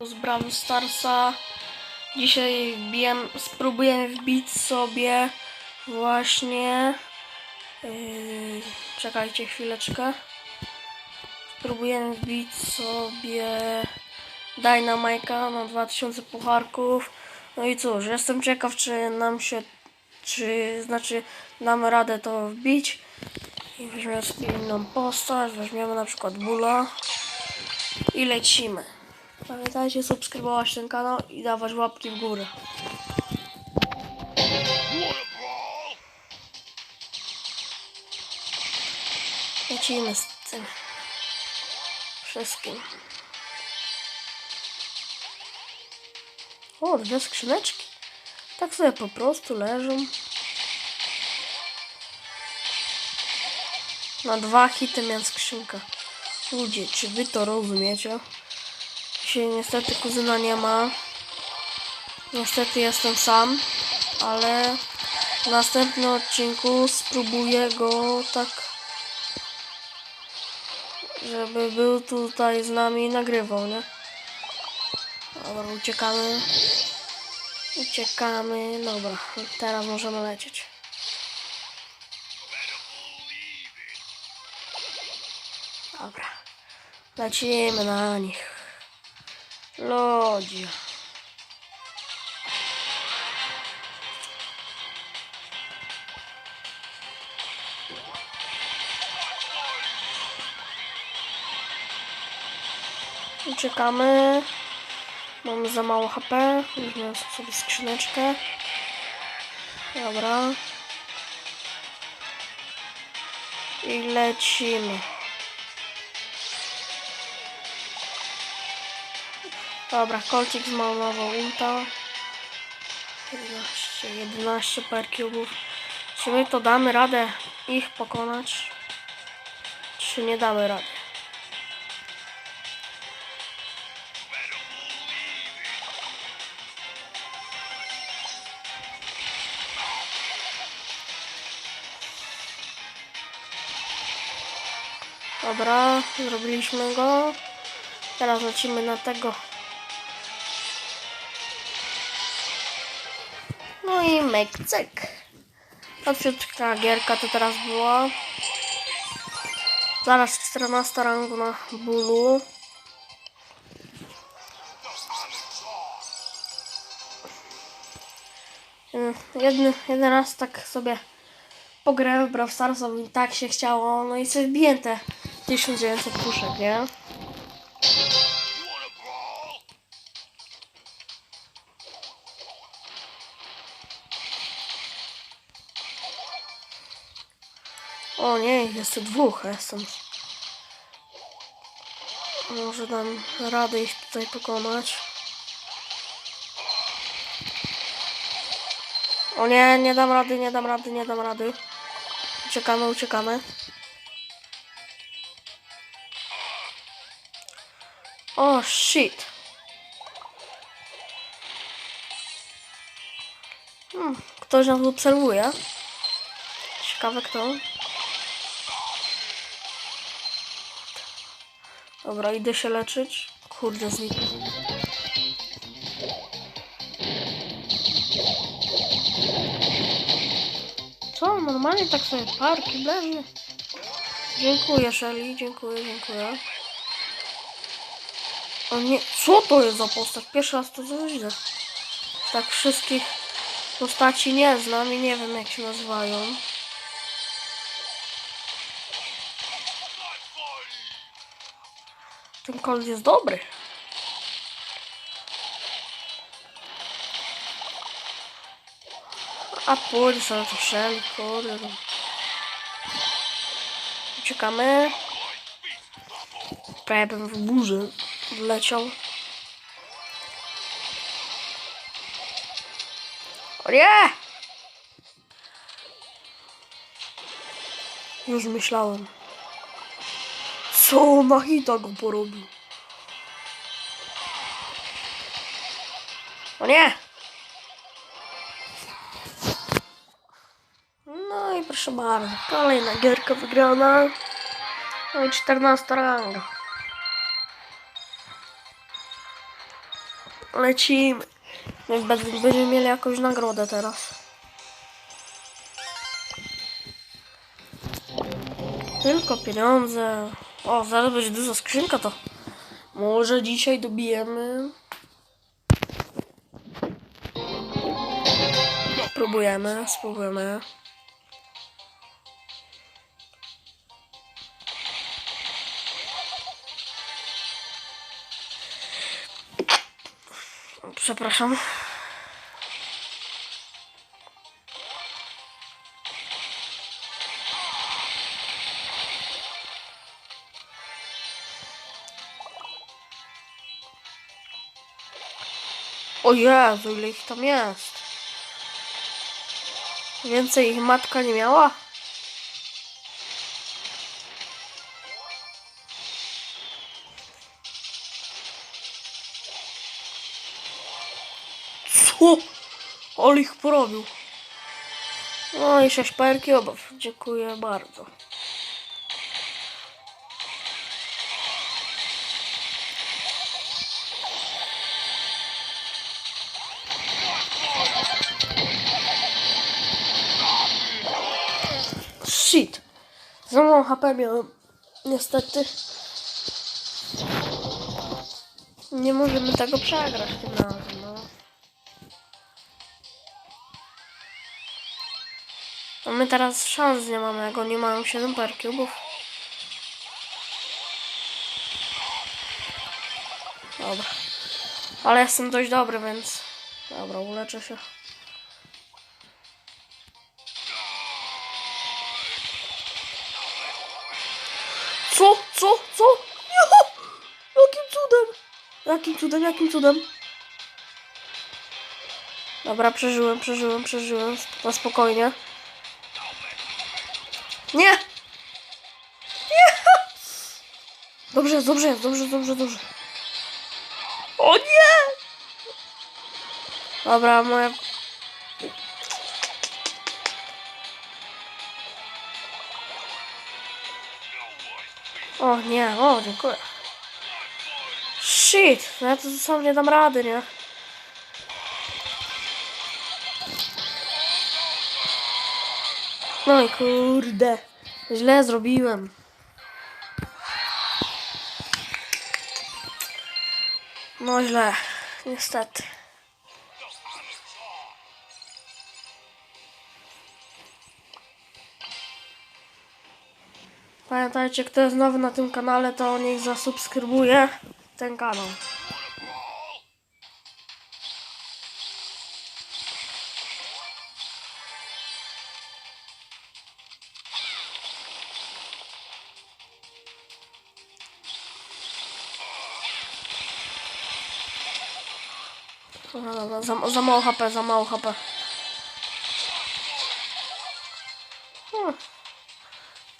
z Brawl Starsa. Dzisiaj wbijem, spróbuję wbić sobie właśnie. Yy, czekajcie chwileczkę. Spróbuję wbić sobie Dynamite'a na 2000 pucharków. No i cóż, jestem ciekaw, czy nam się, czy znaczy damy radę to wbić. I weźmiemy sobie inną postać, weźmiemy na przykład Bula i lecimy. Pamiętajcie subskrybować ten kanał i dawać łapki w górę. Lecimy z tym wszystkim. O, dwie skrzyneczki. Tak sobie po prostu leżą. Na dwa hity miałem skrzynkę. Ludzie, czy wy to rozumiecie? Dzisiaj niestety kuzyna nie ma. Niestety jestem sam, ale w następnym odcinku spróbuję go tak, żeby był tutaj z nami i nagrywał, nie? Dobra, uciekamy. Uciekamy. Dobra, teraz możemy lecieć. Dobra. Lecimy na nich. Ludzie. Uciekamy. Mamy za mało HP. Weźmiemy sobie skrzyneczkę. Dobra. I lecimy. Dobra, Colcik ma nową ulta. 11, 11 per cubów. Czy my to damy radę ich pokonać? Czy nie damy rady? Dobra, zrobiliśmy go. Teraz lecimy na tego. I mekcyk. Odsiutka gierka to teraz była. Zaraz 14 rangu na bólu. Jeden, jeden raz tak sobie pograłem w Brawl Starsa, bo mi tak się chciało. No i sobie wbiję te 1900 puszek, nie? O nie, jest dwóch, jestem. Może dam radę ich tutaj pokonać. O nie, nie dam rady, nie dam rady, nie dam rady. Uciekamy, uciekamy. O shit. Hmm, ktoś nas obserwuje. Ciekawe kto. Dobra, idę się leczyć. Kurde, zniknął. Co? Normalnie tak sobie parki leży. Dziękuję, Shelly. Dziękuję, dziękuję. O nie, co to jest za postać? Pierwszy raz to widzę. Tak wszystkich postaci nie znam i nie wiem jak się nazywają. Ten kolt jest dobry. A pójdę sobie to Shelly, kurde. Uciekamy. Prawie bym w burzę wleciał. O nie! Już myślałem. Co na hita go porobił? O nie! No i proszę bardzo, kolejna gierka wygrana. No i 14 ranga. Lecimy. Będziemy mieli jakąś nagrodę teraz. Tylko pieniądze. O, zaraz będzie duża skrzynka to. Może dzisiaj dobijemy. Spróbujemy, spróbujemy. Przepraszam. O Jezu, ile ich tam jest. Więcej ich matka nie miała? Co? Ale ich porobił. No i sześć perki obaw. Dziękuję bardzo. Shit. Za mało HP miałem. Niestety. Nie możemy tego przegrać tym razem, no. My teraz szans nie mamy, jak oni mają 7 per cubów. Dobra. Ale jestem dość dobry, więc... Dobra, uleczę się. Co? Co? Jo! Jakim cudem? Jakim cudem? Jakim cudem? Dobra, przeżyłem, przeżyłem, przeżyłem. Na spokojnie. Nie! Nie! Dobrze dobrze dobrze, dobrze, dobrze. O nie! Dobra, moja... O nie, o dziękuję. Shit, no ja to sam nie dam rady, nie? No i kurde, źle zrobiłem. No źle, niestety. Pamiętajcie, kto jest nowy na tym kanale, to niech zasubskrybuje ten kanał. Za, za mało HP, za mało HP.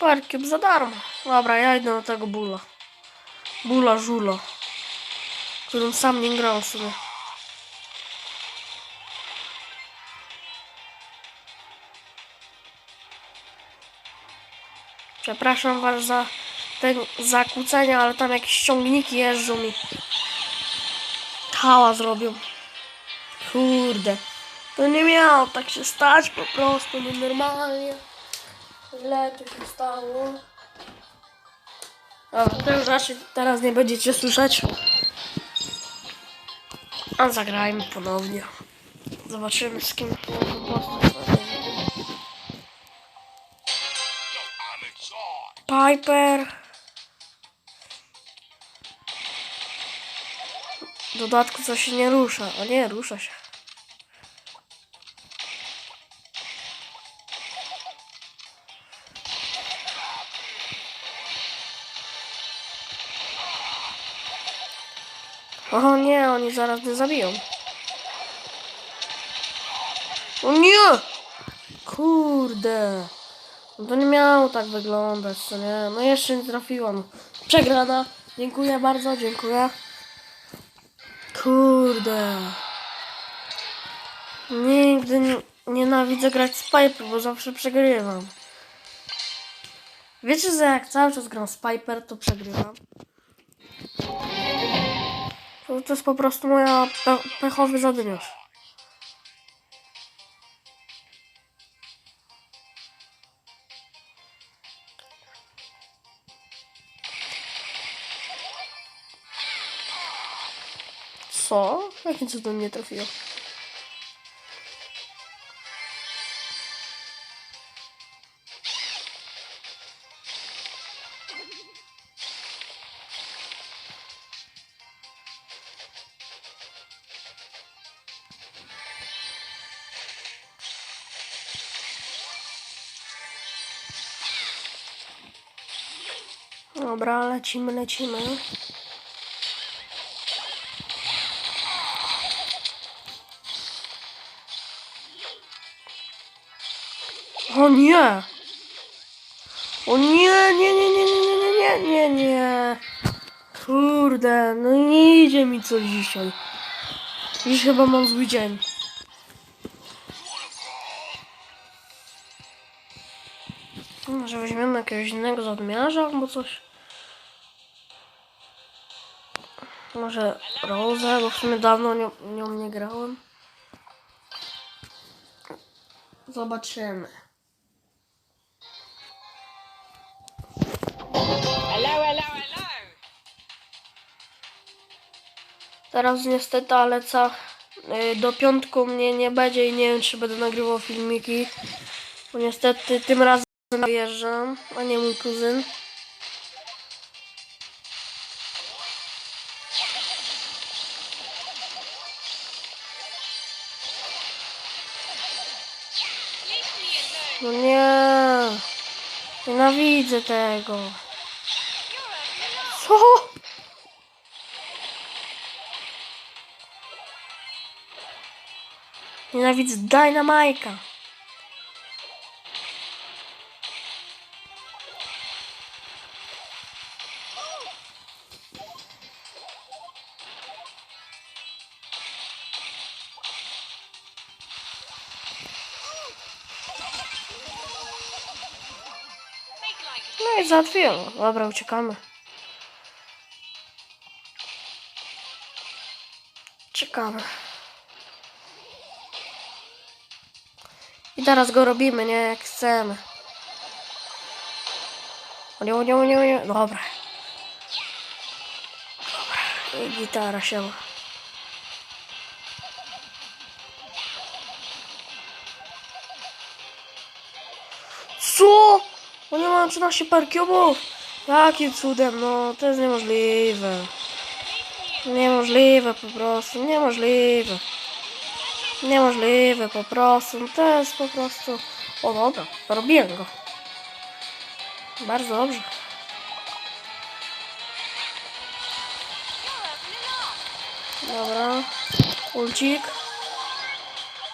Parkiub za darmo. Dobra, ja idę do tego bula. Bula żula. Którym sam nie grał sobie. Przepraszam was za te zakłócenia, ale tam jakieś ciągniki jeżdżą mi. Hała zrobią. Kurde. To nie miało tak się stać po prostu, nienormalnie. Źle to się stało. Dobra, to już raczej teraz nie będziecie słyszeć. A zagrajmy ponownie. Zobaczymy z kim postać. Piper. W dodatku coś się nie rusza. O nie, rusza się. O nie, oni zaraz mnie zabiją. O nie! Kurde. No to nie miało tak wyglądać, co nie? No jeszcze nie trafiłam. Przegrana. Dziękuję bardzo, dziękuję. Kurde. Nigdy nie, nienawidzę grać z Piper, bo zawsze przegrywam. Wiecie, że jak cały czas gram z Piper, to przegrywam? To, to jest po prostu moja pe pechowy zadymiarz. Co? Jakim cudem nie trafiło? Dobra, lecimy, lecimy. O nie! O nie, nie, nie, nie, nie, nie, nie, nie, nie. Kurde, no nie idzie mi coś dzisiaj. Dziś chyba mam zły dzień. Może weźmiemy jakiegoś innego zadmiarza albo coś. Może Rozę, bo w sumie dawno nią, nią nie grałem. Zobaczymy. Hello, hello, hello. Teraz niestety, ale co? y, Do piątku mnie nie będzie i nie wiem, czy będę nagrywał filmiki. Bo niestety tym razem wyjeżdżam, a nie mój kuzyn. No nie. Nienawidzę tego. Co? Nienawidzę Dynamajka. Załatwiłem. Dobra, uciekamy. Czekamy. I teraz go robimy, nie? Jak chcemy. O nie, o nie, o nie, o nie. Dobra. Dobra. I gitara się. Co? Oni mają 13 parkiobów? Jakim cudem? No, to jest niemożliwe. Niemożliwe po prostu, niemożliwe. Niemożliwe po prostu, to jest po prostu... O dobra, robiłem go. Bardzo dobrze. Dobra. Ulcik.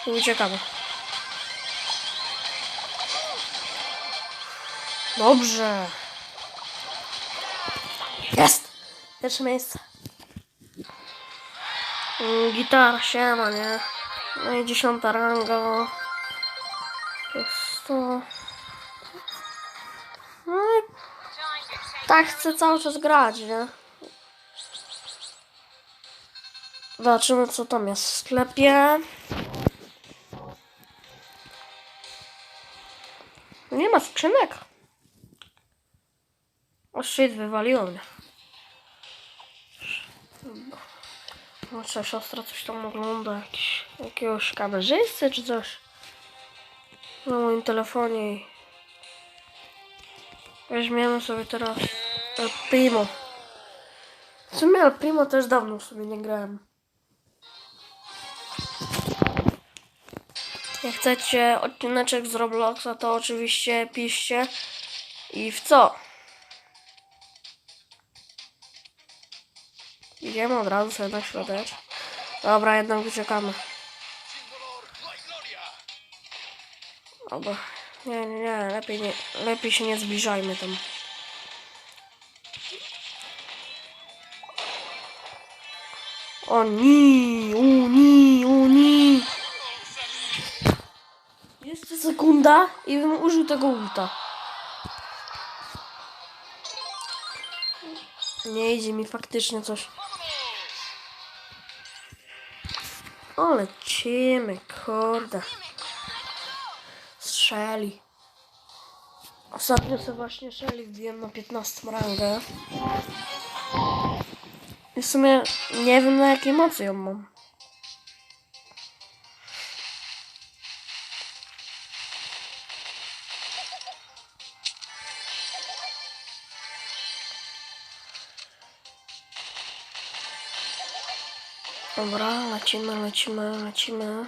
I uciekamy. Dobrze. Jest! Pierwsze miejsce. Mm, Gitara, siema, nie? No i dziesiąta ranga. To jest to. No i tak chcę cały czas grać, nie? Zobaczymy co tam jest w sklepie. Nie ma skrzynek. Shit, wywaliło mnie. Moja siostra coś tam ogląda, jakiś, jakiegoś kamerzysty czy coś. Na moim telefonie. Weźmiemy sobie teraz El Primo. W sumie El Primo też dawno sobie nie grałem. Jak chcecie odcineczek z Robloxa, to oczywiście piszcie. I w co? Idziemy od razu sobie na środek. Dobra, jednak uciekamy. Dobra. Nie, nie, nie, lepiej, nie, lepiej się nie zbliżajmy tam. O ni, o ni, o ni. Jeszcze sekunda i bym użył tego ulta. Nie idzie mi faktycznie coś. O, lecimy, kurde. Strzeli. Ostatnio sobie właśnie Shelly wbiłem na 15 rangę. I w sumie nie wiem na jakiej mocy ją mam. Dobra, lecimy, lecimy, lecimy.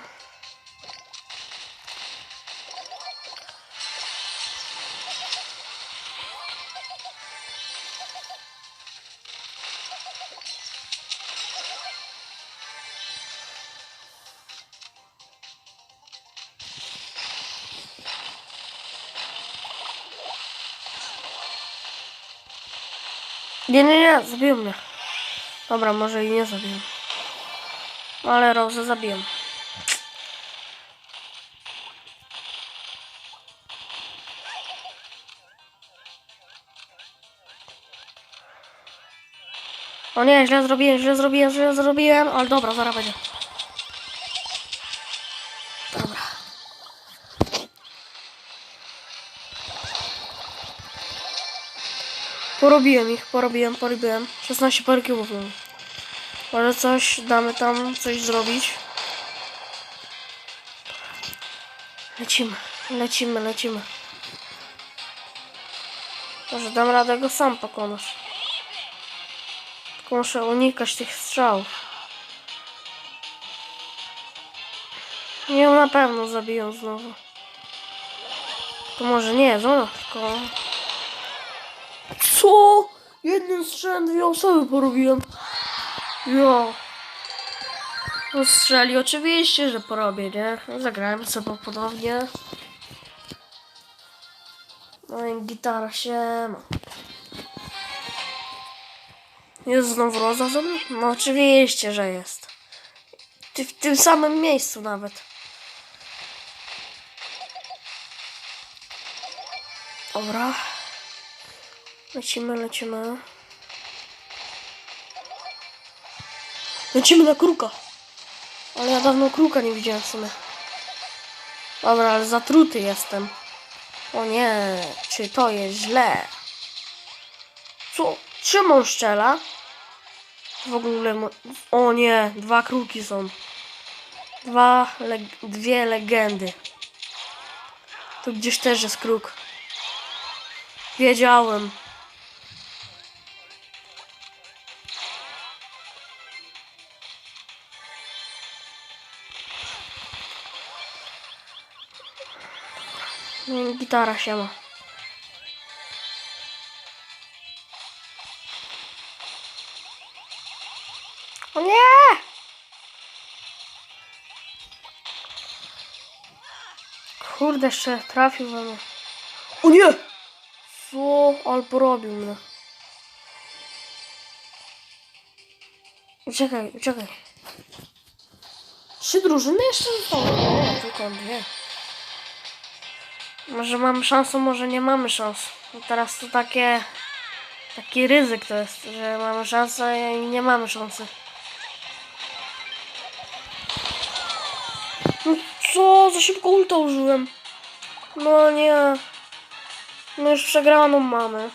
Nie, nie, nie, zabił mnie. Dobra, może i Ale Rosę zabiję. O nie, źle zrobiłem, źle zrobiłem, źle zrobiłem, ale dobra, zaraz będzie. Dobra. Porobiłem ich, porobiłem, porobiłem. 16 parkiów. Może coś damy tam, coś zrobić. Lecimy, lecimy, lecimy. Może dam radę go sam pokonać. Tylko muszę unikać tych strzałów. Nie, na pewno zabiją znowu. To może nie, znowu, tylko... Co? Jednym strzałem dwie osoby porobiłem. No strzeli, oczywiście, że porobię, nie? Zagrałem sobie ponownie. No i gitara się ma. Jest znowu Roza ze mną? No oczywiście, że jest. Ty w tym samym miejscu nawet. Dobra. Lecimy, lecimy. Lecimy na kruka. Ale ja dawno kruka nie widziałem w sumie. Dobra, ale zatruty jestem. O nie, czy to jest źle? Co? Czym on szczela? W ogóle... O nie, dwa kruki są. Dwa, leg... dwie legendy. Tu gdzieś też jest kruk. Wiedziałem. Gitara się ma. O nie! Kurde, jeszcze trafił we mnie. O nie! Co? Ale porobił mnie. Uciekaj, uciekaj. Trzy drużyny jeszcze zostały? Nie, tylko dwie. Może mamy szansę, może nie mamy szans. No teraz to takie... Taki ryzyk to jest, że mamy szansę i nie mamy szansy. No co? Za szybko ulta użyłem. No nie. No już przegraną mamy.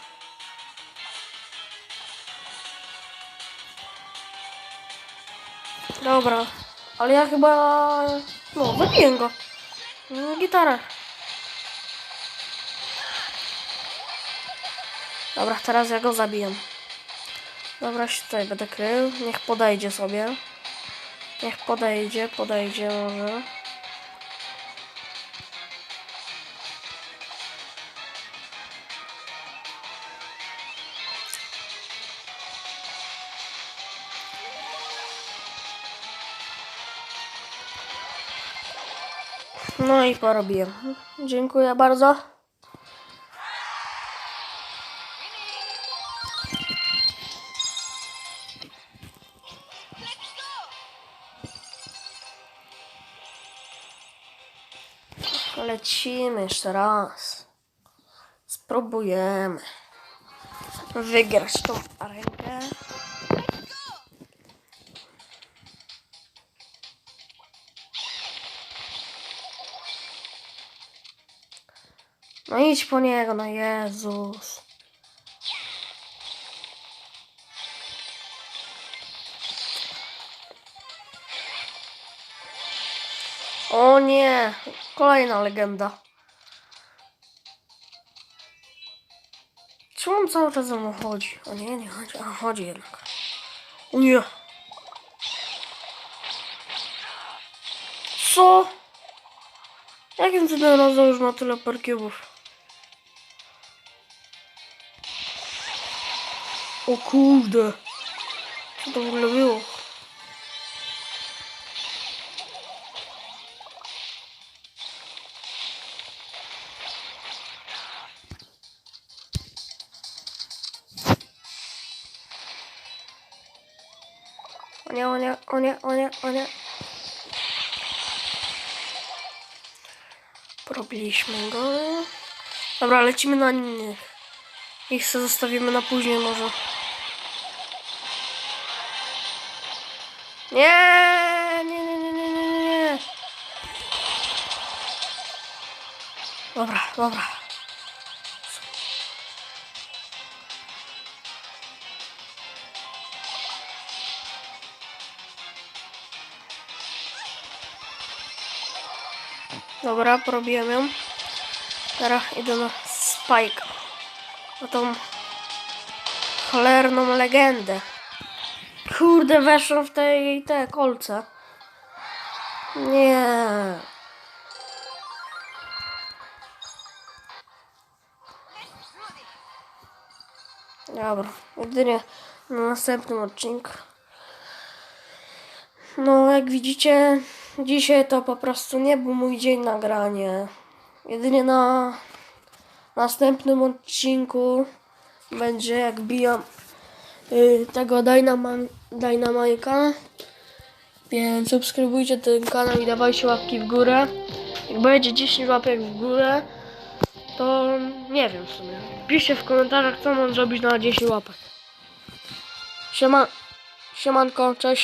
Dobra. Ale ja chyba... No, zabiję go. No, Dobra, teraz ja go zabiję. Dobra, się tutaj będę krył. Niech podejdzie sobie. Niech podejdzie, podejdzie może. No i porobiłem. Dziękuję bardzo. Lecimy jeszcze raz. Spróbujemy wygrać tą arenkę. No idź po niego, no Jezus. O nie, kolejna legenda. Czemu on cały czas ze mną chodzi? O nie, nie chodzi, a chodzi jednak. O nie. Co? Jakim cudem rozdał już na tyle parkiewów? O kurde. Co to w ogóle było? O nie, o nie, o nie. Porobiliśmy go. Dobra, lecimy na innych. Ich sobie zostawimy na później może. Nie, nie, nie, nie, nie, nie, nie. Dobra, dobra. Dobra, porobiłem ją. Teraz idę na Spike. Na tą cholerną legendę. Kurde, weszło w te jej te kolce. Nie. Dobra, jedynie na następnym odcinku. No, jak widzicie, dzisiaj to po prostu nie był mój dzień nagranie. Jedynie na następnym odcinku będzie jak bijam y, tego Dynamajka. Więc subskrybujcie ten kanał i dawajcie łapki w górę. Jak będzie 10 łapek w górę, to nie wiem w sumie. Piszcie w komentarzach, co mam zrobić na 10 łapek. Siema, siemanko, cześć.